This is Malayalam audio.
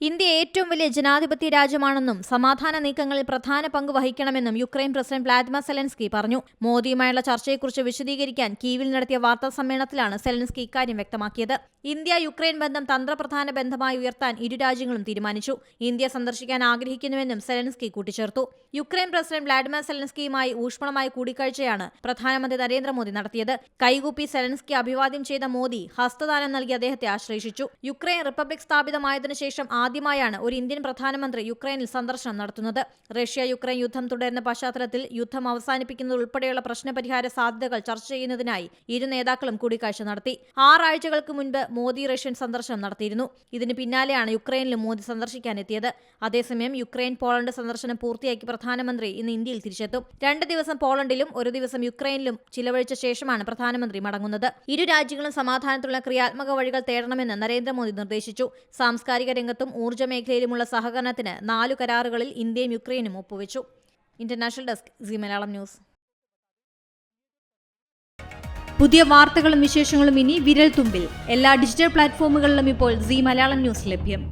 ഇന്ത്യ ഏറ്റവും വലിയ ജനാധിപത്യ രാജ്യമാണെന്നും സമാധാന നീക്കങ്ങളിൽ പ്രധാന പങ്ക് വഹിക്കണമെന്നും യുക്രൈൻ പ്രസിഡന്റ് വ്ളാദിമിർ സെലൻസ്കി പറഞ്ഞു. മോദിയുമായുള്ള ചർച്ചയെക്കുറിച്ച് വിശദീകരിക്കാൻ കീവിൽ നടത്തിയ വാർത്താ സമ്മേളനത്തിലാണ് സെലൻസ്കി ഇക്കാര്യം വ്യക്തമാക്കിയത്. ഇന്ത്യ യുക്രൈൻ ബന്ധം തന്ത്രപ്രധാന ബന്ധമായി ഉയർത്താൻ ഇരു രാജ്യങ്ങളും തീരുമാനിച്ചു. ഇന്ത്യ സന്ദർശിക്കാൻ ആഗ്രഹിക്കുന്നുവെന്നും സെലൻസ്കി കൂട്ടിച്ചേർത്തു. യുക്രൈൻ പ്രസിഡന്റ് വ്ളാഡിമിർ സെലൻസ്കിയുമായി ഊഷ്മളമായ കൂടിക്കാഴ്ചയാണ് പ്രധാനമന്ത്രി നരേന്ദ്രമോദി നടത്തിയത്. കൈകൂപ്പി സെലൻസ്കി അഭിവാദ്യം ചെയ്ത മോദി ഹസ്തദാനം നൽകി അദ്ദേഹത്തെ ആശ്രയിച്ചു. യുക്രൈൻ റിപ്പബ്ലിക് സ്ഥാപിതമായതിനു ശേഷം ആദ്യമായാണ് ഒരു ഇന്ത്യൻ പ്രധാനമന്ത്രി യുക്രൈനിൽ സന്ദർശനം നടത്തുന്നത്. റഷ്യ യുക്രൈൻ യുദ്ധം തുടരുന്ന പശ്ചാത്തലത്തിൽ യുദ്ധം അവസാനിപ്പിക്കുന്നത് ഉൾപ്പെടെയുള്ള പ്രശ്നപരിഹാര സാധ്യതകൾ ചർച്ച ചെയ്യുന്നതിനായി ഇരു നേതാക്കളും കൂടിക്കാഴ്ച നടത്തി. ആറാഴ്ചകൾക്ക് മുൻപ് മോദി റഷ്യൻ സന്ദർശനം നടത്തിയിരുന്നു. ഇതിന് പിന്നാലെയാണ് യുക്രൈനിലും മോദി സന്ദർശിക്കാനെത്തിയത് അതേസമയം യുക്രൈൻ പോളണ്ട് സന്ദർശനം പൂർത്തിയാക്കി പ്രധാനമന്ത്രി ഇന്ന് ഇന്ത്യയിൽ തിരിച്ചെത്തും. രണ്ട് ദിവസം പോളണ്ടിലും ഒരു ദിവസം യുക്രൈനിലും ചിലവഴിച്ച ശേഷമാണ് പ്രധാനമന്ത്രി മടങ്ങുന്നത്. ഇരു രാജ്യങ്ങളും സമാധാനത്തിലുള്ള ക്രിയാത്മക വഴികൾ തേടണമെന്ന് നരേന്ദ്രമോദി നിർദ്ദേശിച്ചു. സാംസ്കാരിക രംഗത്തും ഊർജ മേഖലയിലുമുള്ള സഹകരണത്തിന് നാലു കരാറുകളിൽ ഇന്ത്യയും യുക്രൈനും ഒപ്പുവെച്ചു. International desk C Malayalam news പുതിയ വാർത്തകളും വിശേഷങ്ങളും ഇനി വിരൽ തുമ്പിൽ എല്ലാ ഡിജിറ്റൽ പ്ലാറ്റ്ഫോമുകളിലും ഇപ്പോൾ സി മലയാളം ന്യൂസ് ലഭ്യം.